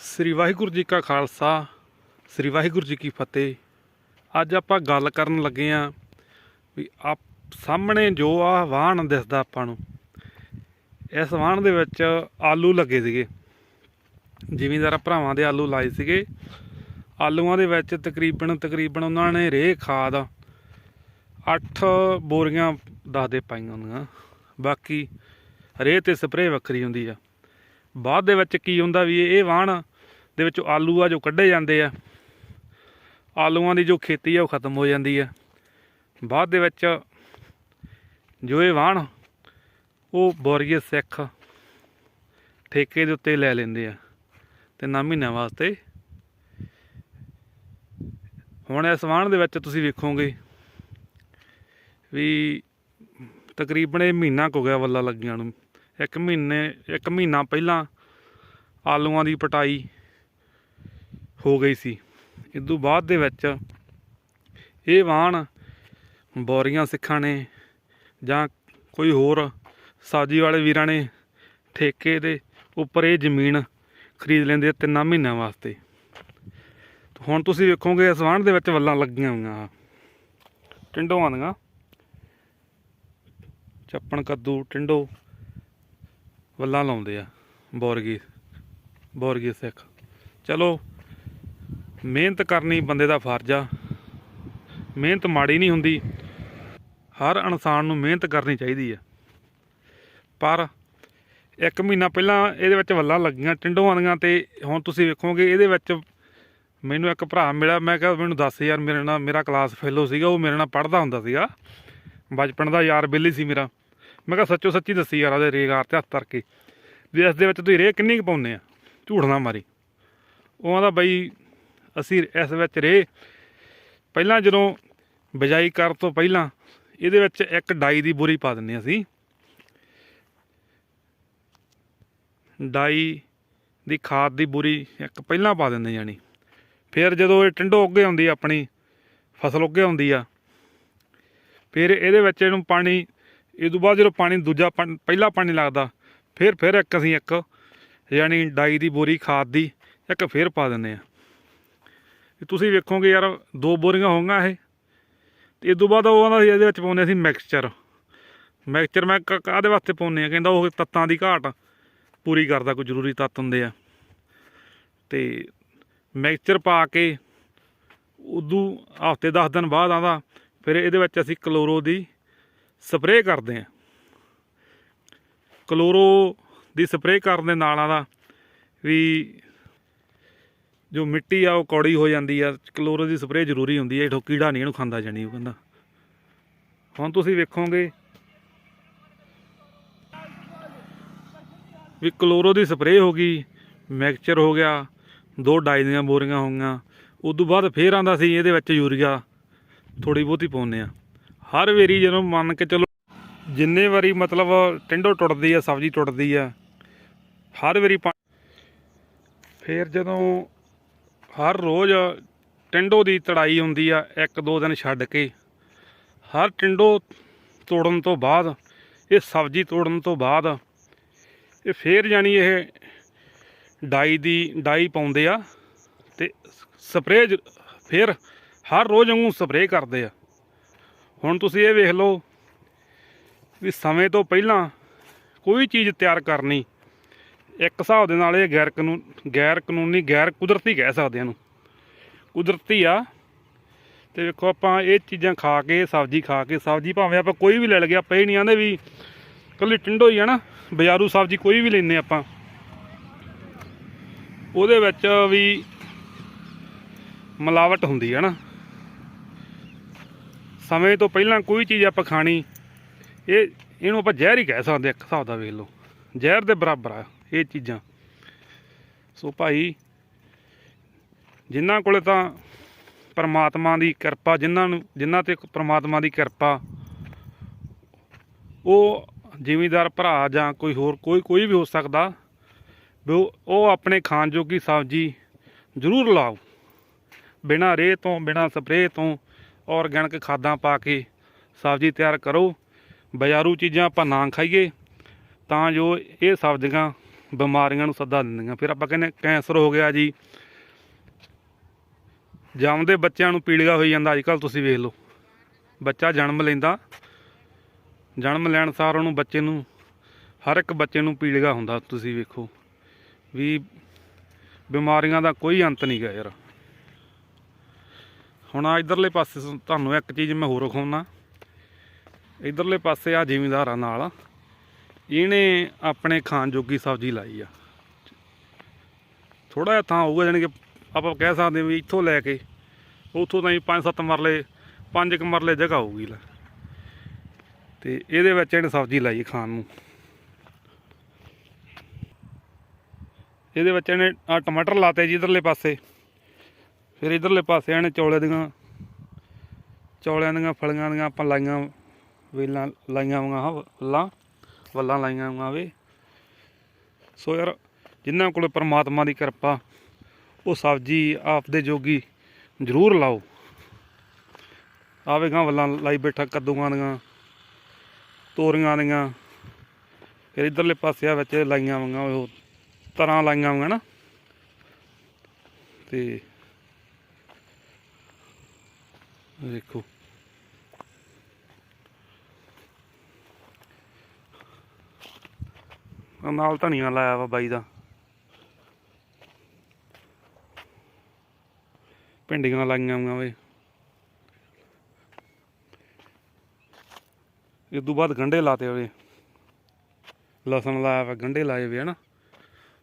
ਸ੍ਰੀ ਵਾਹਿਗੁਰੂ ਜੀ ਕਾ ਖਾਲਸਾ, ਸ੍ਰੀ ਵਾਹਿਗੁਰੂ ਜੀ ਕੀ ਫਤਿਹ। ਅੱਜ ਆਪਾਂ ਗੱਲ ਕਰਨ ਲੱਗੇ ਆਂ ਵੀ ਆਪ ਸਾਹਮਣੇ ਜੋ ਆ ਵਾਹਣ ਦਿਸਦਾ ਆਪਾਂ ਨੂੰ, ਇਸ ਵਾਹਣ ਦੇ ਵਿੱਚ ਆਲੂ ਲੱਗੇ ਸੀਗੇ। ਜ਼ਿਮੀਂਦਾਰ ਭਰਾਵਾਂ ਦੇ ਆਲੂ ਲਾਏ ਸੀਗੇ। ਆਲੂਆਂ ਦੇ ਵਿੱਚ ਤਕਰੀਬਨ ਤਕਰੀਬਨ ਉਹਨਾਂ ਨੇ ਰੇਹ, ਖਾਦ 8 ਬੋਰੀਆਂ ਦੱਸਦੇ ਪਾਈਆਂ ਹੁੰਦੀਆਂ। ਬਾਕੀ ਰੇਹ ਤੇ ਸਪਰੇਅ ਵੱਖਰੀ ਹੁੰਦੀ ਆ। ਬਾਅਦ ਦੇ ਵਿੱਚ ਕੀ ਹੁੰਦਾ ਵੀ ਇਹ ਵਾਹਣ ਦੇ ਵਿੱਚ ਆਲੂ ਆ ਜੋ ਕੱਢੇ ਜਾਂਦੇ ਆ, ਆਲੂਆਂ ਦੀ ਜੋ ਖੇਤੀ ਆ ਉਹ ਖਤਮ ਹੋ ਜਾਂਦੀ ਆ। ਬਾਅਦ ਦੇ ਵਿੱਚ ਜੋ ਇਹ ਵਾਹਣ, ਉਹ ਬੋਰੀਏ ਸਿੱਖ ਠੇਕੇ ਦੇ ਉੱਤੇ ਲੈ ਲੈਂਦੇ ਆ ਤੇ ਨਾ ਮਹੀਨਿਆਂ ਵਾਸਤੇ। ਹੁਣ ਇਸ ਵਾਹਣ ਦੇ ਵਿੱਚ ਤੁਸੀਂ ਵੇਖੋਗੇ ਵੀ ਤਕਰੀਬਨ ਇਹ ਮਹੀਨਾ ਕੁ ਹੋ ਗਿਆ ਵੱਲਾ ਲੱਗੀਆਂ ਨੂੰ। ਇੱਕ ਮਹੀਨੇ, ਇੱਕ ਮਹੀਨਾ ਪਹਿਲਾਂ ਆਲੂਆਂ ਦੀ ਪਟਾਈ ਹੋ ਗਈ ਸੀ। ਇਦੋਂ ਬਾਅਦ ਦੇ ਵਿੱਚ ਇਹ ਵਾਹਣ ਬੋਰੀਆਂ ਸਿੱਖਾਂ ਨੇ ਜਾਂ ਕੋਈ ਹੋਰ ਸਾਜੀ ਵਾਲੇ ਵੀਰਾਂ ਨੇ ਠੇਕੇ ਦੇ ਉੱਪਰ ਇਹ ਜ਼ਮੀਨ ਖਰੀਦ ਲੈਂਦੇ ਆ ਤਿੰਨਾਂ ਮਹੀਨਿਆਂ ਵਾਸਤੇ। ਹੁਣ ਤੁਸੀਂ ਵੇਖੋਗੇ ਇਸ ਵਾਹਣ ਦੇ ਵਿੱਚ ਵੱਲਾਂ ਲੱਗੀਆਂ ਹੋਈਆਂ ਆ। ਟਿੰਡੋਆਂ ਦੀਆਂ। ਚੱਪਣ ਕੱਦੂ, ਟਿੰਡੋ ਵੱਲਾਂ ਲਾਉਂਦੇ ਆ ਬੋਰਗੀ ਬੋਰਗੀ ਸਿੱਖ। ਚਲੋ ਮਿਹਨਤ ਕਰਨੀ ਬੰਦੇ ਦਾ ਫਰਜ਼ ਆ। ਮਿਹਨਤ ਮਾੜੀ ਨਹੀਂ ਹੁੰਦੀ। ਹਰ ਇਨਸਾਨ ਨੂੰ ਮਿਹਨਤ ਕਰਨੀ ਚਾਹੀਦੀ ਆ। ਪਰ ਇੱਕ ਮਹੀਨਾ ਪਹਿਲਾਂ ਇਹਦੇ ਵਿੱਚ ਵੱਲਾਂ ਲੱਗੀਆਂ ਟਿੰਡੋਆਂ ਦੀਆਂ ਤੇ ਹੁਣ ਤੁਸੀਂ ਵੇਖੋਗੇ ਇਹਦੇ ਵਿੱਚ ਮੈਨੂੰ ਇੱਕ ਭਰਾ ਮਿਲਿਆ। ਮੈਂ ਕਿਹਾ ਮੈਨੂੰ ਦੱਸ ਯਾਰ, ਮੇਰੇ ਨਾਲ ਮੇਰਾ ਕਲਾਸ ਫੈਲੋ ਸੀਗਾ, ਉਹ ਮੇਰੇ ਨਾਲ ਪੜ੍ਹਦਾ ਹੁੰਦਾ ਸੀਗਾ। ਬਚਪਨ ਦਾ ਯਾਰ ਬੇਲੀ ਸੀ ਮੇਰਾ। ਮੈਂ ਕਿਹਾ ਸੱਚੋ ਸੱਚੀ ਦੱਸੀ ਯਾਰ ਉਹਦੇ ਰੇਗਾਰ ਤੇ ਹੱਥ ਧਰ ਕੇ। ਵੀ ਇਸ ਦੇ ਵਿੱਚ ਤੁਸੀਂ ਰੇ ਕਿੰਨੀ ਕੁ ਪਾਉਂਦੇ ਆ? ਝੂਠ ਨਾ ਮਾਰੀ। ਉਹ ਆਂਦਾ ਬਈ ਅਸੀਂ ਇਸ ਵਿੱਚ ਰੇ ਪਹਿਲਾਂ ਜਦੋਂ ਬਿਜਾਈ ਕਰਨ ਤੋਂ ਪਹਿਲਾਂ ਇਹਦੇ ਵਿੱਚ ਇੱਕ ਡਾਈ ਦੀ ਬੋਰੀ ਪਾ ਦਿੰਦੇ ਅਸੀਂ। ਡਾਈ ਦੀ ਖਾਦ ਦੀ ਬੋਰੀ ਇੱਕ ਪਹਿਲਾਂ ਪਾ ਦਿੰਦੇ ਜਾਨੀ ਫਿਰ ਜਦੋਂ ਇਹ ਟਿੰਡੋ ਉੱਗੇ ਆਉਂਦੀ ਆਪਣੀ, ਫਸਲ ਉੱਗੇ ਆਉਂਦੀ ਆ, ਫਿਰ ਇਹਦੇ ਵਿੱਚ ਇਹਨੂੰ ਪਾਣੀ, ਇਹ ਤੋਂ ਬਾਅਦ ਜਦੋਂ ਪਾਣੀ ਦੂਜਾ ਪਾਣੀ ਪਹਿਲਾ ਪਾਣੀ ਲੱਗਦਾ, ਫਿਰ ਫਿਰ ਇੱਕ ਅਸੀਂ ਇੱਕ ਯਾਨੀ ਡਾਈ ਦੀ ਬੋਰੀ ਖਾਦ ਦੀ ਇੱਕ ਫਿਰ ਪਾ ਦਿੰਦੇ ਆ ਤੁਸੀਂ ਵੇਖੋਗੇ ਯਾਰ, ਦੋ ਬੋਰੀਆਂ ਹੋਣਗੀਆਂ ਇਹ। ਤੇ ਇਹ ਤੋਂ ਬਾਅਦ ਉਹ ਆਂਦਾ ਸੀ, ਇਹਦੇ ਵਿੱਚ ਪਾਉਂਦੇ ਅਸੀਂ ਮਿਕਸਚਰ ਮਿਕਸਚਰ ਮੈਂ ਕ- ਕਾਹਦੇ ਵਾਸਤੇ ਪਾਉਂਦੇ ਆ? ਕਹਿੰਦਾ ਉਹ ਤੱਤਾਂ ਦੀ ਘਾਟ ਪੂਰੀ ਕਰਦਾ, ਕੋਈ ਜ਼ਰੂਰੀ ਤੱਤ ਹੁੰਦੇ ਆ। ਤੇ ਮਿਕਸਚਰ ਪਾ ਕੇ ਉਦੋਂ ਹਫ਼ਤੇ 10 ਦਿਨ ਬਾਅਦ ਆਂਦਾ, ਫਿਰ ਇਹਦੇ ਵਿੱਚ ਅਸੀਂ ਕਲੋਰੋ ਦੀ ਸਪਰੇਅ ਕਰਦੇ ਆ। ਕਲੋਰੋ ਦੀ ਸਪਰੇਅ ਕਰਨ ਦੇ ਨਾਲ ਆਂਦਾ ਵੀ ਜੋ ਮਿੱਟੀ ਆ, ਉਹ ਕੌੜੀ ਹੋ ਜਾਂਦੀ ਆ ਕਲੋਰੋ ਦੀ ਸਪਰੇਅ ਜ਼ਰੂਰੀ ਹੁੰਦੀ ਹੈ ਇਹ ਕੀੜਾ ਨਹੀਂ ਇਹਨੂੰ ਖਾਂਦਾ ਜਾਣੀ, ਉਹ ਕਹਿੰਦਾ। ਹੁਣ ਤੁਸੀਂ ਵੇਖੋਗੇ ਵੀ ਕਲੋਰੋ ਦੀ ਸਪਰੇਅ ਹੋ ਗਈ ਮਿਕਸਚਰ ਹੋ ਗਿਆ, ਦੋ ਡਾਈ ਦੀਆਂ ਬੋਰੀਆਂ ਹੋ ਗਈਆਂ ਤੋਂ ਬਾਅਦ ਫੇਰ ਆਂਦਾ ਸੀ, ਇਹਦੇ ਵਿੱਚ ਯੂਰੀਆ ਥੋੜੀ ਬਹੁਤੀ ਪਾਉਂਦੇ ਆ। ਹਰ ਵੇਰੀ ਜਦੋਂ ਮੰਨ ਕੇ ਚਲੋ ਜਿੰਨੇ ਵਾਰੀ ਮਤਲਬ ਟਿੰਡੋ ਟੁੱਟਦੀ ਆ, ਸਬਜ਼ੀ ਟੁੱਟਦੀ ਆ, ਹਰ ਵਾਰੀ ਪਾ- ਫੇਰ ਜਦੋਂ ਹਰ ਰੋਜ਼ ਟਿੰਡੋ ਦੀ ਤੜਾਈ ਹੁੰਦੀ ਆ, ਇੱਕ ਦੋ ਦਿਨ ਛੱਡ ਕੇ। ਹਰ ਟਿੰਡੋ ਤੋੜਨ ਤੋਂ ਬਾਅਦ, ਇਹ ਸਬਜ਼ੀ ਤੋੜਨ ਤੋਂ ਬਾਅਦ, ਇਹ ਫੇਰ ਜਾਨੀ ਇਹ ਡਾਈ ਦੀ, ਡਾਈ ਪਾਉਂਦੇ ਆ ਤੇ ਸਪਰੇਅ ਫੇਰ ਹਰ ਰੋਜ਼ ਵਾਂਗੂ ਸਪਰੇਅ ਕਰਦੇ ਆ। ਹੁਣ ਤੁਸੀਂ ਇਹ ਵੇਖ ਲਓ ਵੀ ਸਮੇਂ ਤੋਂ ਪਹਿਲਾਂ ਕੋਈ ਚੀਜ਼ ਤਿਆਰ ਕਰਨੀ ਇੱਕ ਹਿਸਾਬ ਦੇ ਨਾਲ ਇਹ ਗੈਰ ਕਾਨੂੰਨ, ਗੈਰ ਕਾਨੂੰਨੀ, ਗੈਰ ਕੁਦਰਤੀ ਕਹਿ ਸਕਦੇ ਹਾਂ ਇਹਨੂੰ। ਕੁਦਰਤੀ ਆ। ਤੇ ਵੇਖੋ ਆਪਾਂ ਇਹ ਚੀਜ਼ਾਂ ਖਾ ਕੇ, ਸਬਜ਼ੀ ਖਾ ਕੇ, ਸਬਜ਼ੀ ਭਾਵੇਂ ਆਪਾਂ ਕੋਈ ਵੀ ਲੈ ਲਗੇ ਆਪਾਂ ਇਹ ਨਹੀਂ ਆਂਦੇ ਵੀ ਕੱਲੀ ਟਿੰਡੋ ਹੀ ਆ ਨਾ, ਬਾਜ਼ਾਰੂ ਸਬਜ਼ੀ ਕੋਈ ਵੀ ਲੈਨੇ ਆਪਾਂ। ਉਹਦੇ ਵਿੱਚ ਵੀ ਮਿਲਾਵਟ ਹੁੰਦੀ ਹੈ ਨਾ। ਸਮੇਂ ਤੋਂ ਪਹਿਲਾਂ ਕੋਈ ਚੀਜ਼ ਆਪਾਂ ਖਾਣੀ, ਇਹ, ਇਹਨੂੰ ਆਪਾਂ ਜ਼ਹਿਰ ਹੀ ਕਹਿ ਸਕਦੇ ਇੱਕ ਹਿਸਾਬ ਦਾ ਵੇਖ ਲਓ। ਜ਼ਹਿਰ ਦੇ ਬਰਾਬਰ ਆ। ਇਹ ਚੀਜ਼ਾਂ। ਸੋ ਭਾਈ, ਜਿਨ੍ਹਾਂ ਕੋਲੇ ਤਾਂ ਪਰਮਾਤਮਾ ਦੀ ਕਿਰਪਾ, ਜਿਨ੍ਹਾਂ ਨੂੰ, ਜਿਨ੍ਹਾਂ ਤੇ ਪਰਮਾਤਮਾ ਦੀ ਕਿਰਪਾ, ਉਹ ਜ਼ਿਮੀਦਾਰ ਭਰਾ ਜਾਂ ਕੋਈ ਹੋਰ, ਕੋਈ ਕੋਈ ਵੀ ਹੋ ਸਕਦਾ, ਵੀ ਉਹ ਆਪਣੇ ਖਾਣ ਜੋਗੀ ਸਬਜ਼ੀ ਜ਼ਰੂਰ ਲਾਓ। ਬਿਨਾਂ ਰੇਹ ਤੋਂ, ਬਿਨਾਂ ਸਪਰੇਅ ਤੋਂ ਔਰਗੈਨਿਕ ਖਾਦਾਂ ਪਾ ਕੇ ਸਬਜ਼ੀ ਤਿਆਰ ਕਰੋ। ਬਾਜ਼ਾਰੂ ਚੀਜ਼ਾਂ ਆਪਾਂ ਨਾ ਖਾਈਏ, ਤਾਂ ਜੋ ਇਹ ਸਬਜ਼ੀਆਂ ਬਿਮਾਰੀਆਂ ਨੂੰ ਸੱਦਾ ਦਿੰਦੀਆਂ। ਫਿਰ ਆਪਾਂ ਕਹਿੰਦੇ ਕੈਂਸਰ ਹੋ ਗਿਆ ਜੀ। ਜੰਮਦੇ ਬੱਚਿਆਂ ਨੂੰ ਪੀਲੀਆ ਹੋਈ ਜਾਂਦਾ, ਅੱਜ ਕੱਲ ਤੁਸੀਂ ਵੇਖ ਲਓ। ਬੱਚਾ ਜਨਮ ਲੈਂਦਾ। ਜਨਮ ਲੈਣ ਸਾਰ ਉਹਨੂੰ ਬੱਚੇ ਨੂੰ, ਹਰ ਇੱਕ ਬੱਚੇ ਨੂੰ ਪੀਲੀਆ ਹੁੰਦਾ, ਤੁਸੀਂ ਵੇਖੋ। ਵੀ ਬਿਮਾਰੀਆਂ ਦਾ ਕੋਈ ਅੰਤ ਨਹੀਂ ਗਾ ਯਾਰ। ਹੁਣ ਆ ਇਧਰਲੇ ਪਾਸੇ, ਤੁਹਾਨੂੰ ਇੱਕ ਚੀਜ਼ ਮੈਂ ਹੋਰ ਵਿਖਾਉਣਾ ਇਧਰਲੇ ਪਾਸੇ ਆ ਜ਼ਿਮੀਂਦਾਰਾਂ ਨਾਲ। ਇਹਨੇ ਆਪਣੇ ਖਾਣ ਜੋਗੀ ਸਬਜ਼ੀ ਲਾਈ ਆ। ਥੋੜਾ ਜਿਹਾ ਥਾਂ ਹੋਊਗਾ, ਜਾਣੀ ਕਿ ਆਪਾਂ ਕਹਿ ਸਕਦੇ ਵੀ ਇੱਥੋਂ ਲੈ ਕੇ, ਉੱਥੋਂ ਤਾਈਂ 5-7 ਮਰਲੇ 5 ਕੁ ਮਰਲੇ ਜਗ੍ਹਾ ਹੋਊਗੀ ਲੈ। ਤੇ ਇਹਦੇ ਵਿੱਚ ਇਹਨੇ ਸਬਜ਼ੀ ਲਾਈ ਖਾਣ ਨੂੰ। ਇਹਦੇ ਵਿੱਚ ਇਹਨੇ ਆ ਟਮਾਟਰ ਲਾਤੇ ਜੀ ਇਧਰਲੇ ਪਾਸੇ। ਫਿਰ ਇਧਰਲੇ ਪਾਸੇ ਇਹਨੇ ਚੌਲੇ ਦੀਆਂ, ਚੌਲਿਆਂ ਦੀਆਂ ਫਲੀਆਂ ਦੀਆਂ ਆਪਾਂ ਲਾਈਆਂ, ਵੇਲਾਂ ਲਾਈਆਂ ਵਾਂ ਆਹ ਵੱਲਾਂ ਲਾਈਆਂ ਵਾਂ ਵੇ। ਸੋ ਯਾਰ, ਜਿਨ੍ਹਾਂ ਕੋਲ ਪਰਮਾਤਮਾ ਦੀ ਕਿਰਪਾ, ਉਹ ਸਬਜ਼ੀ ਆਪਦੇ ਜੋਗੀ ਜ਼ਰੂਰ ਲਾਓ। ਆਵੇਗਾ ਵੱਲਾਂ ਲਾਈ ਬੈਠਾ ਕੱਦੂਆਂ ਦੀਆਂ, ਤੋਰੀਆਂ ਦੀਆਂ। ਫਿਰ ਇਧਰਲੇ ਪਾਸੇ ਆ ਵਿੱਚ ਲਾਈਆਂ ਵਾਂ ਉਹ ਤਰ੍ਹਾਂ ਲਾਈਆਂ ਵਾਂ ਨਾ। ਤੇ ਦੇਖੋ ਨਾਲ ਧਨੀਆ ਲਾਇਆ ਵਾ ਬਾਈ ਦਾ। ਭਿੰਡੀਆਂ ਲਾਈਆਂ ਹੋਈਆਂ ਵੇ। ਇਹ ਤੋਂ ਬਾਅਦ ਗੰਡੇ ਲਾਤੇ ਹੋਵੇ ਲਸਣ ਲਾਇਆ ਵਾ ਗੰਡੇ ਲਾਏ ਵੇ, ਹਨਾ।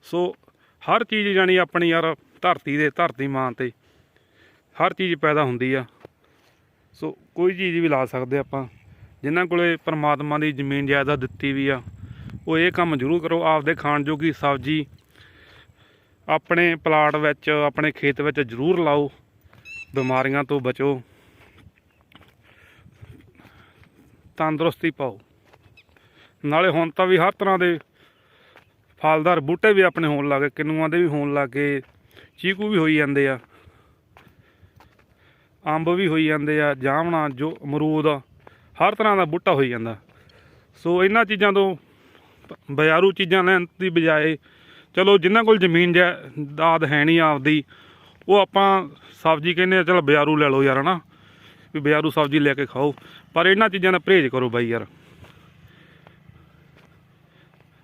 ਸੋ ਹਰ ਚੀਜ਼ ਜਾਨੀ ਆਪਣੀ ਯਾਰ ਧਰਤੀ ਦੇ, ਧਰਤੀ ਮਾਂ ਤੇ ਹਰ ਚੀਜ਼ ਪੈਦਾ ਹੁੰਦੀ ਆ। ਸੋ ਕੋਈ ਚੀਜ਼ ਵੀ ਲਾ ਸਕਦੇ ਆਪਾਂ। ਜਿਨ੍ਹਾਂ ਕੋਲੇ ਪਰਮਾਤਮਾ ਦੀ ਜ਼ਮੀਨ ਜਾਇਦਾਦ ਦਿੱਤੀ ਵੀ ਆ। ਉਹ ਇਹ ਕੰਮ ਜ਼ਰੂਰ ਕਰੋ, ਆਪਦੇ ਖਾਣ ਜੋਗੀ ਸਬਜ਼ੀ ਆਪਣੇ ਪਲਾਟ ਵਿੱਚ, ਆਪਣੇ ਖੇਤ ਵਿੱਚ ਜ਼ਰੂਰ ਲਾਓ, ਬਿਮਾਰੀਆਂ ਤੋਂ ਬਚੋ, ਤੰਦਰੁਸਤੀ ਪਾਓ। ਨਾਲੇ ਹੁਣ ਤਾਂ ਵੀ ਹਰ ਤਰ੍ਹਾਂ ਦੇ ਫਲਦਾਰ ਬੂਟੇ ਵੀ ਆਪਣੇ ਹੋਣ ਲੱਗੇ ਕਿੰਨੂਆਂ ਦੇ ਵੀ ਹੋਣ ਲੱਗੇ ਚੀਕੂ ਵੀ ਹੋਈ ਜਾਂਦੇ ਆ, ਅੰਬ ਵੀ ਹੋਈ ਜਾਂਦੇ ਆ, ਜਾਮਣਾ, ਜੋ ਅਮਰੂਦ, ਹਰ ਤਰ੍ਹਾਂ ਦਾ ਬੂਟਾ ਹੋਈ ਜਾਂਦਾ। ਸੋ ਇਹਨਾਂ ਚੀਜ਼ਾਂ ਤੋਂ ਬਾਜ਼ਾਰੂ ਚੀਜ਼ਾਂ ਲੈਣ ਦੀ ਬਜਾਏ, ਚਲੋ ਜਿਨ੍ਹਾਂ ਕੋਲ ਜ਼ਮੀਨ ਜਾਇਦਾਦ ਹੈ ਨਹੀਂ ਆਪਦੀ, ਉਹ ਆਪਾਂ ਸਬਜ਼ੀ ਕਹਿੰਦੇ ਆ, ਚਲ ਬਾਜ਼ਾਰੂ ਲੈ ਲਓ ਯਾਰ, ਹਨਾ? ਵੀ ਬਾਜ਼ਾਰੂ ਸਬਜ਼ੀ ਲੈ ਕੇ ਖਾਓ, ਪਰ ਇਹਨਾਂ ਚੀਜ਼ਾਂ ਦਾ ਪਰਹੇਜ਼ ਕਰੋ ਬਾਈ ਯਾਰ।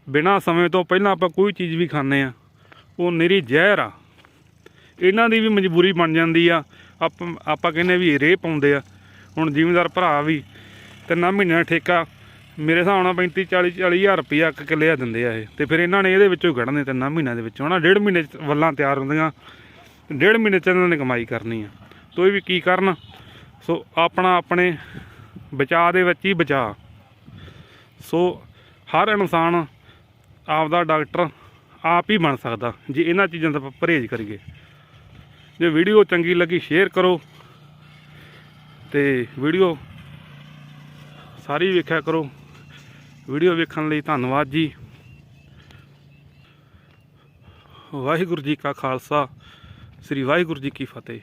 ਬਿਨਾਂ ਸਮੇਂ ਤੋਂ ਪਹਿਲਾਂ ਆਪਾਂ ਕੋਈ ਚੀਜ਼ ਵੀ ਖਾਂਦੇ ਆ, ਉਹ ਨਿਰੀ ਜ਼ਹਿਰ ਆ। ਇਹਨਾਂ ਦੀ ਵੀ ਮਜਬੂਰੀ ਬਣ ਜਾਂਦੀ ਆ, ਆਪਾਂ ਆਪਾਂ ਕਹਿੰਦੇ ਵੀ ਰੇਹ ਪਾਉਂਦੇ ਆ। ਹੁਣ ਜ਼ਿਮੀਂਦਾਰ ਭਰਾ ਵੀ ਤਿੰਨਾਂ ਮਹੀਨਿਆਂ ਦਾ ਠੇਕਾ ਮੇਰੇ ਹਿਸਾਬ ਨਾਲ 35 40 40 ਹਜ਼ਾਰ ਰੁਪਈਆ ਇੱਕ ਕਿੱਲੇ ਆ ਦਿੰਦੇ ਆ ਇਹ। ਤੇ ਫਿਰ ਇਹਨਾਂ ਨੇ ਇਹਦੇ ਵਿੱਚੋਂ ਹੀ ਕੱਢਣੇ ਤਿੰਨਾਂ ਮਹੀਨਿਆਂ ਦੇ ਵਿੱਚੋਂ। ਨਾ ਡੇਢ ਮਹੀਨੇ 'ਚ ਵੱਲਾਂ ਤਿਆਰ ਹੁੰਦੀਆਂ, ਡੇਢ ਮਹੀਨੇ 'ਚ ਇਹਨਾਂ ਨੇ ਕਮਾਈ ਕਰਨੀ ਆ। ਤੋਈ ਵੀ ਕੀ ਕਰਨ? ਸੋ ਆਪਣਾ ਆਪਣੇ ਬਚਾਅ ਦੇ ਵਿੱਚ ਹੀ ਬਚਾ। ਸੋ ਹਰ ਇਨਸਾਨ ਆਪਦਾ ਡਾਕਟਰ ਆਪ ਹੀ ਬਣ ਸਕਦਾ, ਜੇ ਇਹਨਾਂ ਚੀਜ਼ਾਂ ਦਾ ਪਰਹੇਜ਼ ਕਰੀਏ। ਜੇ ਵੀਡੀਓ ਚੰਗੀ ਲੱਗੀ, ਸ਼ੇਅਰ ਕਰੋ। ਤੇ ਵੀਡੀਓ ਸਾਰੀ ਵੇਖਿਆ ਕਰੋ। ਵੀਡੀਓ ਵੇਖਣ ਲਈ ਧੰਨਵਾਦ ਜੀ। ਵਾਹਿਗੁਰੂ ਜੀ ਕਾ ਖਾਲਸਾ ਸ੍ਰੀ ਵਾਹਿਗੁਰੂ ਜੀ ਕੀ ਫਤਿਹ।